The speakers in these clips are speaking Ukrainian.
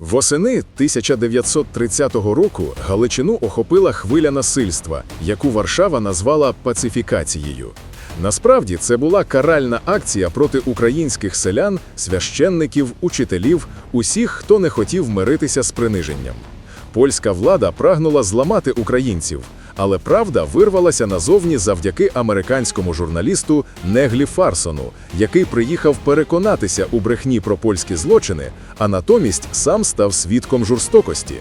Восени 1930 року Галичину охопила хвиля насильства, яку Варшава назвала пацифікацією. Насправді це була каральна акція проти українських селян, священників, учителів, усіх, хто не хотів миритися з приниженням. Польська влада прагнула зламати українців, але правда вирвалася назовні завдяки американському журналісту Неглі Фарсону, який приїхав переконатися у брехні про польські злочини, а натомість сам став свідком жорстокості.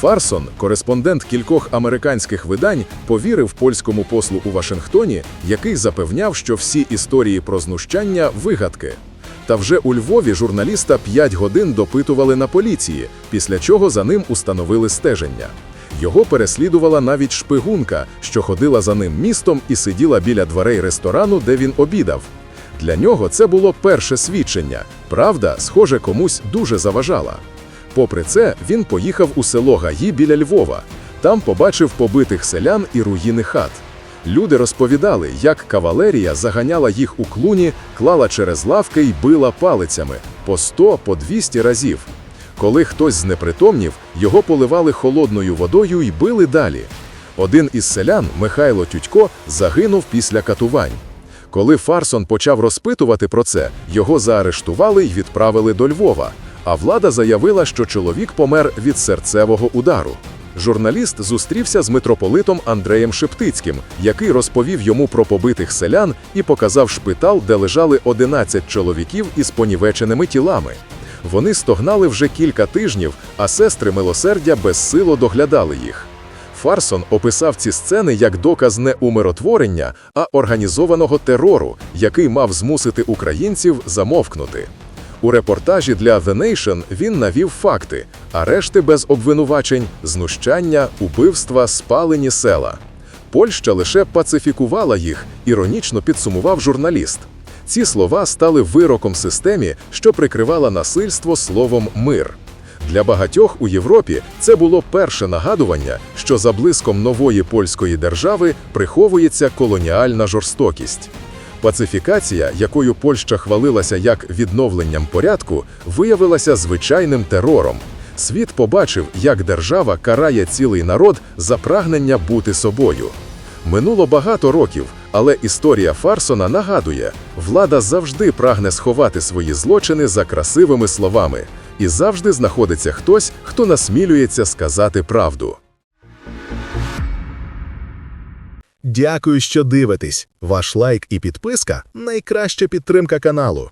Фарсон, кореспондент кількох американських видань, повірив польському послу у Вашингтоні, який запевняв, що всі історії про знущання вигадки. Та вже у Львові журналіста 5 годин допитували на поліції, після чого за ним установили стеження. Його переслідувала навіть шпигунка, що ходила за ним містом і сиділа біля дверей ресторану, де він обідав. Для нього це було перше свідчення. Правда, схоже, комусь дуже заважала. Попри це, він поїхав у село Гаї біля Львова. Там побачив побитих селян і руїни хат. Люди розповідали, як кавалерія заганяла їх у клуні, клала через лавки й била палицями по 100, по 200 разів. Коли хтось знепритомнів, його поливали холодною водою й били далі. Один із селян, Михайло Тютько, загинув після катувань. Коли Фарсон почав розпитувати про це, його заарештували й відправили до Львова, а влада заявила, що чоловік помер від серцевого удару. Журналіст зустрівся з митрополитом Андреєм Шептицьким, який розповів йому про побитих селян і показав шпитал, де лежали 11 чоловіків із понівеченими тілами. Вони стогнали вже кілька тижнів, а сестри милосердя безсило доглядали їх. Фарсон описав ці сцени як доказ не умиротворення, а організованого терору, який мав змусити українців замовкнути. У репортажі для The Nation він навів факти: арешти без обвинувачень, знущання, убивства, спалені села. Польща лише пацифікувала їх, іронічно підсумував журналіст. Ці слова стали вироком системі, що прикривала насильство словом мир. Для багатьох у Європі це було перше нагадування, що за блиском нової польської держави приховується колоніальна жорстокість. Пацифікація, якою Польща хвалилася як відновленням порядку, виявилася звичайним терором. Світ побачив, як держава карає цілий народ за прагнення бути собою. Минуло багато років, але історія Фарсона нагадує, влада завжди прагне сховати свої злочини за красивими словами, і завжди знаходиться хтось, хто насмілюється сказати правду. Дякую, що дивитесь. Ваш лайк і підписка найкраща підтримка каналу.